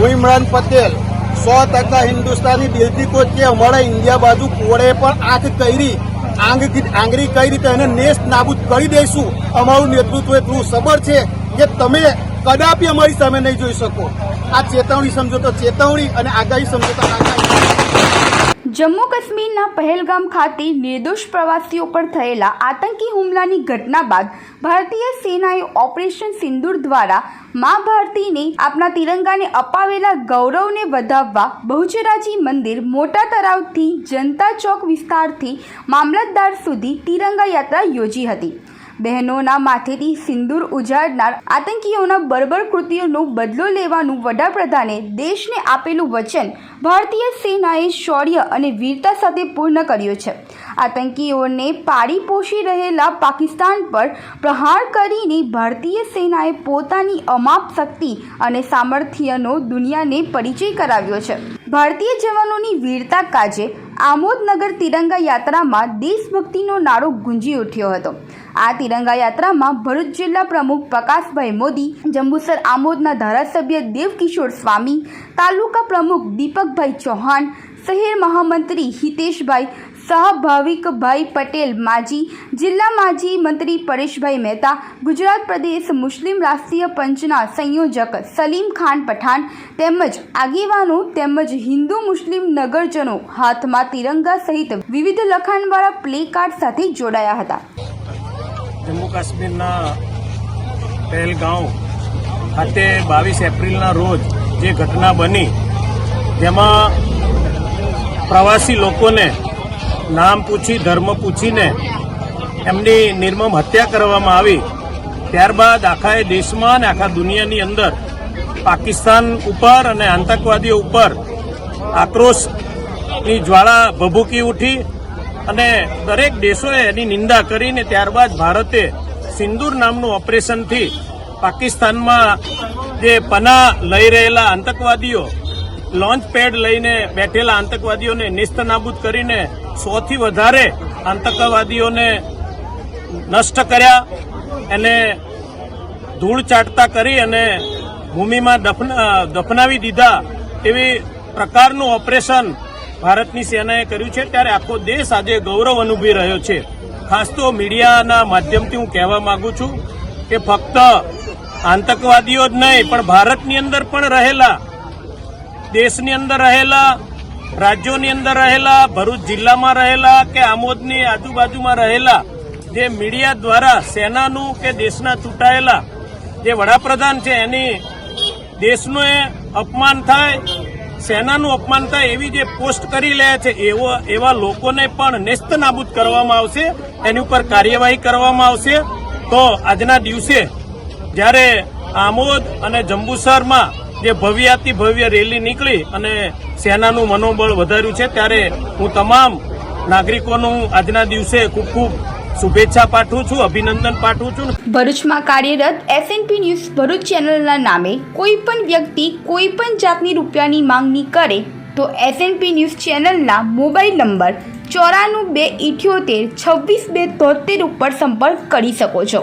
હું ઇમરાન પટેલ સો ટકા હિન્દુસ્તાની દિલથી કોચ કે અમારા ઇન્ડિયા બાજુ કોળે પણ આંખ કરી, આંગ આંગળી કઈ રીતે એને નેસ્ત નાબૂદ કરી દઈશું. અમારું નેતૃત્વ એટલું સબર છે કે તમે કદાપી અમારી સામે નહીં જોઈ શકો. આ ચેતવણી સમજો તો ચેતવણી અને આગાહી સમજો તો આગાહી. જમ્મુ કાશ્મીરના પહેલગામ ખાતે નિર્દોષ પ્રવાસીઓ પર થયેલા આતંકી હુમલાની ઘટના બાદ ભારતીય સેનાએ ઓપરેશન સિંદૂર દ્વારા મા ભારતીને આપના તિરંગાને અપાવેલા ગૌરવને વધાવવા બહુચરાજી મંદિર મોટા તરાવથી જનતા ચોક વિસ્તારથી મામલતદાર સુધી તિરંગા યાત્રા યોજી હતી. બહેનોના માથેથી સિંદૂર ઉજાડનાર આતંકીઓના બર્બર કૃત્યોનો બદલો લેવાનું વડાપ્રધાને દેશને આપેલું વચન ભારતીય સેનાએ શૌર્ય અને વીરતા સાથે પૂર્ણ કર્યું છે. આતંકીઓને પાળી પોષી રહેલા પાકિસ્તાન પર પ્રહાર કરીને ભારતીય સેનાએ પોતાની અમાપ શક્તિ અને સામર્થ્યનો દુનિયાને પરિચય કરાવ્યો છે. ભારતીય જવાનોની વીરતા કાજે આમોદનગર તિરંગા યાત્રામાં દેશભક્તિનો નારો ગુંજી ઉઠ્યો હતો. આ તિરંગા યાત્રામાં ભરૂચ જિલ્લા પ્રમુખ પ્રકાશભાઈ મોદી, જંબુસર આમોદના ધારાસભ્ય દેવકિશોર સ્વામી, તાલુકા પ્રમુખ દીપકભાઈ ચૌહાણ, શહેર મહામંત્રી હિતેશભાઈ સહભાવિકભાઈ પટેલ માજી, જિલ્લા માજી મંત્રી પરેશભાઈ મહેતા, ગુજરાત પ્રદેશ મુસ્લિમ રાષ્ટ્રીય પંચના સંયોજક સલીમ ખાન પઠાણ તેમજ આગેવાનો તેમજ હિન્દુ મુસ્લિમ નગરજનો હાથમાં તિરંગા સહિત વિવિધ લખાણવાળા પ્લે કાર્ડ સાથે જોડાયા હતા. જમ્મુ કાશ્મીરના પહેલગાંવ ખાતે બાવીસ એપ્રિલના રોજ જે ઘટના બની, જેમાં પ્રવાસી લોકોને નામ પૂછી, ધર્મ પૂછીને એમની નિર્મમ હત્યા કરવામાં આવી. ત્યારબાદ આખા એ દેશમાં અને આખા દુનિયાની અંદર પાકિસ્તાન ઉપર અને આતંકવાદીઓ ઉપર આક્રોશની જ્વાળા ભભૂકી ઉઠી અને દરેક દેશોએ એની નિંદા કરીને ત્યારબાદ ભારતે સિંદૂર નામનું ઓપરેશનથી પાકિસ્તાનમાં જે પના લઈ રહેલા આતંકવાદીઓ, લોન્ચ પેડ લઈને બેઠેલા આતંકવાદીઓને નિસ્તનાબૂદ કરીને સોથી વધારે આતંકવાદીઓને નષ્ટ કર્યા. એને ધૂળ ચાટતા કરી અને ભૂમિમાં દફના દફનાવી દીધા એવી પ્રકારનું ઓપરેશન ભારતની સેનાએ કર્યું છે. ત્યારે આખો દેશ આજે ગૌરવ અનુભવી રહ્યો છે. ખાસ તો મીડિયાના માધ્યમથી હું કહેવા માંગુ છું કે ફક્ત આતંકવાદીઓ જ નહીં, પણ ભારતની અંદર પણ રહેલા, દેશની અંદર રહેલા રાજ્યોની અંદર રહેલા, ભરૂચ જિલ્લામાં રહેલા કે આમોદની આજુબાજુમાં રહેલા જે મીડિયા દ્વારા સેનાનું કે દેશના ચૂંટાયેલા જે વડાપ્રધાન છે, એની દેશનું અપમાન થાય, સેનાનું અપમાન થાય એવી જે પોસ્ટ કરી લે છે, એવો, એવા લોકોને પણ નેસ્ત નાબૂદ કરવામાં આવશે, એની ઉપર કાર્યવાહી કરવામાં આવશે. તો આજના દિવસે જ્યારે આમોદ અને જંબુસરમાં જે ભવ્યાતિ ભવ્ય રેલી નીકળી અને સેનાનું મનોબળ વધાર્યું છે, ત્યારે હું તમામ નાગરિકોનું આજના દિવસે ખૂબ ખૂબ શુભેચ્છા પાઠવું છું, અભિનંદન પાઠવું છું. ભરૂચમાં કાર્યરત એસએનપી ન્યૂઝ ભરૂચ ચેનલના નામે કોઈ પણ વ્યક્તિ કોઈ પણ જાતની રૂપિયાની માંગણી કરે તો એસએનપી ન્યૂઝ ચેનલના મોબાઈલ નંબર ચોરાણું બે ઇઠ્યોતેર છવ્વીસ બે તોતેર ઉપર સંપર્ક કરી શકો છો.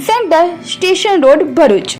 centre station road Bharuch